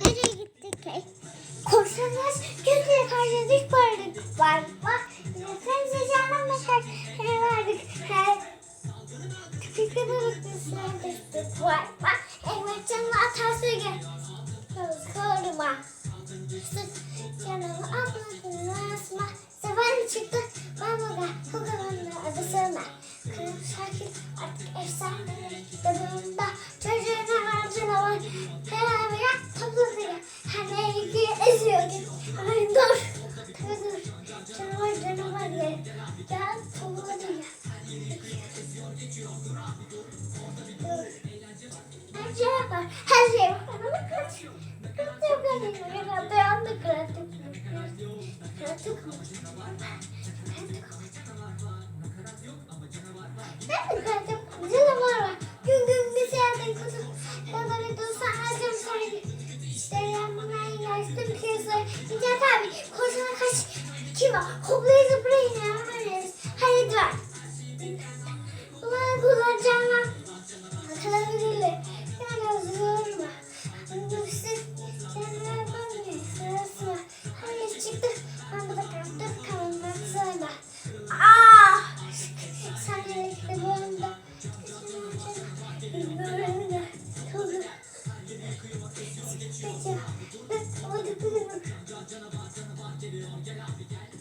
Nereye gittik? Korsanlar gözle karşıladık vardık. Var bak. Sen sıcağından başar. He. Tüpük kadalık nasıl düştük. Var bak. Evet canına atarsa gel. Koruma. Canımı ablasının arasına. Sefer çıktı. Ben burada kokalanın arasına. Kırık şarkı artık efsane. Yanımda çocuğun Ay dur. Tabii dur. Canavar canavar ya. Gel topluyor. Dur. Her şey var. Her şey var. De Kiva, hoplaya zıplaya inanırız. Hadi dur. Bunları kullanacağım ben. Bakalım bilir. Yani zorma. Bu işte kendine yapamıyor. Sırası var. Hayır çıktı. Ben burada kaldım. Kalmadan sonra. Aaa! Sen de böyle Geliyorum gel abi gel